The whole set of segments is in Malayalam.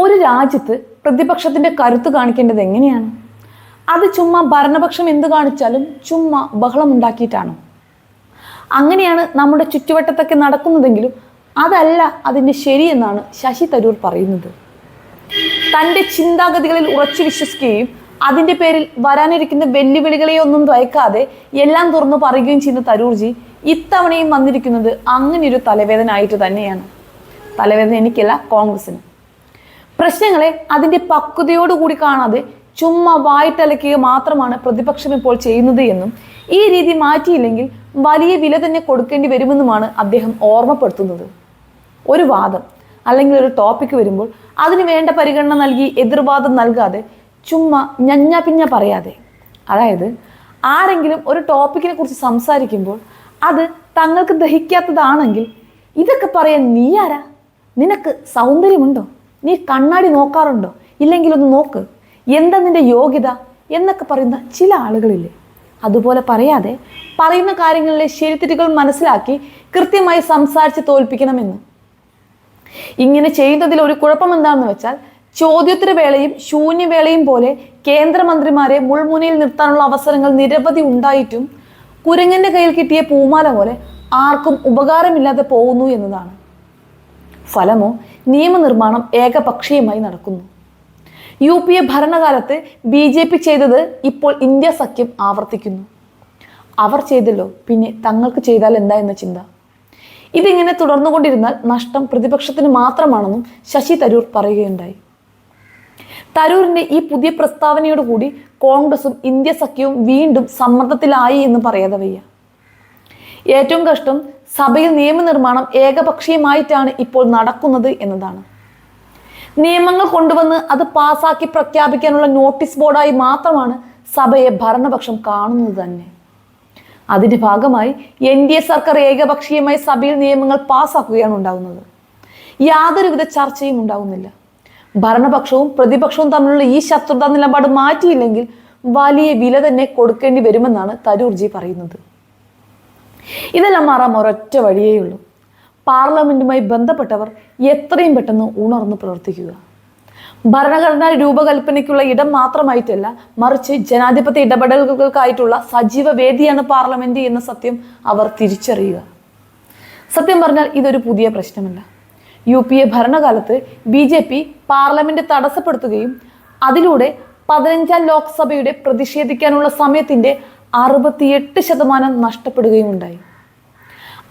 ഒരു രാജ്യത്ത് പ്രതിപക്ഷത്തിന്റെ കരുത്ത് കാണിക്കേണ്ടത് എങ്ങനെയാണ്? അത് ചുമ്മാ ഭരണപക്ഷം എന്ത് കാണിച്ചാലും ചുമ്മാ ബഹളം ഉണ്ടാക്കിയിട്ടാണോ? അങ്ങനെയാണ് നമ്മുടെ ചുറ്റുവട്ടത്തൊക്കെ നടക്കുന്നതെങ്കിലും അതല്ല അതിന്റെ ശരിയെന്നാണ് ശശി തരൂർ പറയുന്നത്. തന്റെ ചിന്താഗതികളിൽ ഉറച്ചു വിശ്വസിക്കുകയും അതിന്റെ പേരിൽ വരാനിരിക്കുന്ന വെല്ലുവിളികളെയൊന്നും തയക്കാതെ എല്ലാം തുറന്നു പറയുകയും ചെയ്യുന്ന തരൂർജി ഇത്തവണയും വന്നിരിക്കുന്നത് അങ്ങനെയൊരു തലവേദന ആയിട്ട് തന്നെയാണ്. തലവേദന എനിക്കല്ല കോൺഗ്രസിന് പ്രശ്നങ്ങളെ അതിന്റെ പക്വതയോടുകൂടി കാണാതെ ചുമ്മാ വായിട്ടലക്കുക മാത്രമാണ് പ്രതിപക്ഷം ഇപ്പോൾ ചെയ്യുന്നത് എന്നും ഈ രീതി മാറ്റിയില്ലെങ്കിൽ വലിയ വില തന്നെ കൊടുക്കേണ്ടി വരുമെന്നുമാണ് അദ്ദേഹം ഓർമ്മപ്പെടുത്തുന്നത്. ഒരു വാദം അല്ലെങ്കിൽ ഒരു ടോപ്പിക് വരുമ്പോൾ അതിന് വേണ്ട പരിഗണന നൽകി എതിർവാദം നൽകാതെ ചുമ്മാ ഞഞ്ഞ പിഞ്ഞ പറയാതെ. അതായത് ആരെങ്കിലും ഒരു ടോപ്പിക്കിനെ കുറിച്ച് സംസാരിക്കുമ്പോൾ അത് തങ്ങൾക്ക് ദഹിക്കാത്തതാണെങ്കിൽ ഇതൊക്കെ പറയാൻ നീ ആരാ? നിനക്ക് സൗന്ദര്യമുണ്ടോ? നീ കണ്ണാടി നോക്കാറുണ്ടോ? ഇല്ലെങ്കിൽ ഒന്ന് നോക്ക്. എന്താ നിന്റെ യോഗ്യത? എന്നൊക്കെ പറയുന്ന ചില ആളുകളില്ലേ? അതുപോലെ പറയാതെ പറയുന്ന കാര്യങ്ങളിലെ ശരിത്തിരികൾ മനസ്സിലാക്കി കൃത്യമായി സംസാരിച്ച് തോൽപ്പിക്കണമെന്ന്. ഇങ്ങനെ ചെയ്യുന്നതിൽ ഒരു കുഴപ്പം എന്താണെന്ന് വെച്ചാൽ ചോദ്യോത്തര വേളയും ശൂന്യവേളയും പോലെ കേന്ദ്രമന്ത്രിമാരെ മുൾമുനയിൽ നിർത്താനുള്ള അവസരങ്ങൾ നിരവധി ഉണ്ടായിട്ടും കുരങ്ങന്റെ കയ്യിൽ കിട്ടിയ പൂമാല പോലെ ആർക്കും ഉപകാരമില്ലാതെ പോകുന്നു എന്നതാണ്. ഫലമോ നിയമനിർമ്മാണം ഏകപക്ഷീയമായി നടക്കുന്നു. യു പി എ ഭരണകാലത്ത് ബി ജെ പി ചെയ്തത് ഇപ്പോൾ ഇന്ത്യ സഖ്യം ആവർത്തിക്കുന്നു. അവർ ചെയ്തല്ലോ പിന്നെ തങ്ങൾക്ക് ചെയ്താൽ എന്താ എന്ന ചിന്ത. ഇതിങ്ങനെ തുടർന്നുകൊണ്ടിരുന്നാൽ നഷ്ടം പ്രതിപക്ഷത്തിന് മാത്രമാണെന്നും ശശി തരൂർ പറയുകയുണ്ടായി. തരൂരിന്റെ ഈ പുതിയ പ്രസ്താവനയോടുകൂടി കോൺഗ്രസും ഇന്ത്യ സഖ്യവും വീണ്ടും സമ്മർദ്ദത്തിലായി എന്ന് പറയാതെ വയ്യ. ഏറ്റവും കഷ്ടം സഭയിൽ നിയമനിർമ്മാണം ഏകപക്ഷീയമായിട്ടാണ് ഇപ്പോൾ നടക്കുന്നത് എന്നതാണ്. നിയമങ്ങൾ കൊണ്ടുവന്ന് അത് പാസാക്കി പ്രഖ്യാപിക്കാനുള്ള നോട്ടീസ് ബോർഡായി മാത്രമാണ് സഭയെ ഭരണപക്ഷം കാണുന്നത് തന്നെ. അതിന്റെ ഭാഗമായി എൻ ഡി എ സർക്കാർ ഏകപക്ഷീയമായി സഭയിൽ നിയമങ്ങൾ പാസാക്കുകയാണ് ഉണ്ടാകുന്നത്. യാതൊരുവിധ ചർച്ചയും ഉണ്ടാകുന്നില്ല ഭരണപക്ഷവും പ്രതിപക്ഷവും തമ്മിലുള്ള ഈ ശത്രുതാ നിലപാട് മാറ്റിയില്ലെങ്കിൽ വലിയ വില തന്നെ കൊടുക്കേണ്ടി വരുമെന്നാണ് തരൂർജി പറയുന്നത്. ഇതെല്ലാം മാറാൻ ഒരൊറ്റ വഴിയേ ഉള്ളൂ. പാർലമെന്റുമായി ബന്ധപ്പെട്ടവർ എത്രയും പെട്ടെന്ന് ഉണർന്ന് പ്രവർത്തിക്കുക. ഭരണഘടനാ രൂപകൽപ്പനയ്ക്കുള്ള ഇടം മാത്രമായിട്ടല്ല മറിച്ച് ജനാധിപത്യ ഇടപെടലുകൾക്കായിട്ടുള്ള സജീവ വേദിയാണ് പാർലമെന്റ് എന്ന സത്യം അവർ തിരിച്ചറിയുക. സത്യം പറഞ്ഞാൽ ഇതൊരു പുതിയ പ്രശ്നമല്ല. യു പി എ ഭരണകാലത്ത് ബി ജെ പി പാർലമെന്റ് തടസ്സപ്പെടുത്തുകയും അതിലൂടെ പതിനഞ്ചാം ലോക്സഭയുടെ പ്രതിഷേധിക്കാനുള്ള സമയത്തിന്റെ അറുപത്തിയെട്ട് ശതമാനം നഷ്ടപ്പെടുകയും ഉണ്ടായി.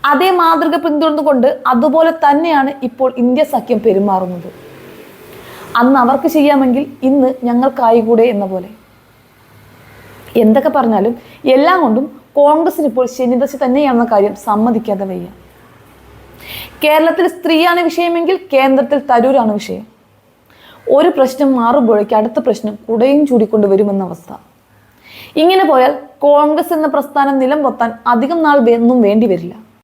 അതേ മാതൃക പിന്തുടർന്നുകൊണ്ട് അതുപോലെ തന്നെയാണ് ഇപ്പോൾ ഇന്ത്യ സഖ്യം പെരുമാറുന്നത്. അന്ന് അവർക്ക് ചെയ്യാമെങ്കിൽ ഇന്ന് ഞങ്ങൾക്കായികൂടെ എന്ന പോലെ. എന്തൊക്കെ പറഞ്ഞാലും എല്ലാം കൊണ്ടും കോൺഗ്രസിന് ഇപ്പോൾ ശനിദശ തന്നെയാണെന്ന കാര്യം സമ്മതിക്കാതെ വയ്യ. കേരളത്തിൽ സ്ത്രീയാണ് വിഷയമെങ്കിൽ കേന്ദ്രത്തിൽ തരൂരാണ് വിഷയം. ഒരു പ്രശ്നം മാറുമ്പോഴേക്ക് അടുത്ത പ്രശ്നം കുടയും ചൂടിക്കൊണ്ട് വരുമെന്ന അവസ്ഥ. ഇങ്ങനെ പോയാൽ കോൺഗ്രസ് എന്ന പ്രസ്ഥാനം നിലം പൊത്താൻ അധികം നാൾ ഒന്നും വേണ്ടി വരില്ല.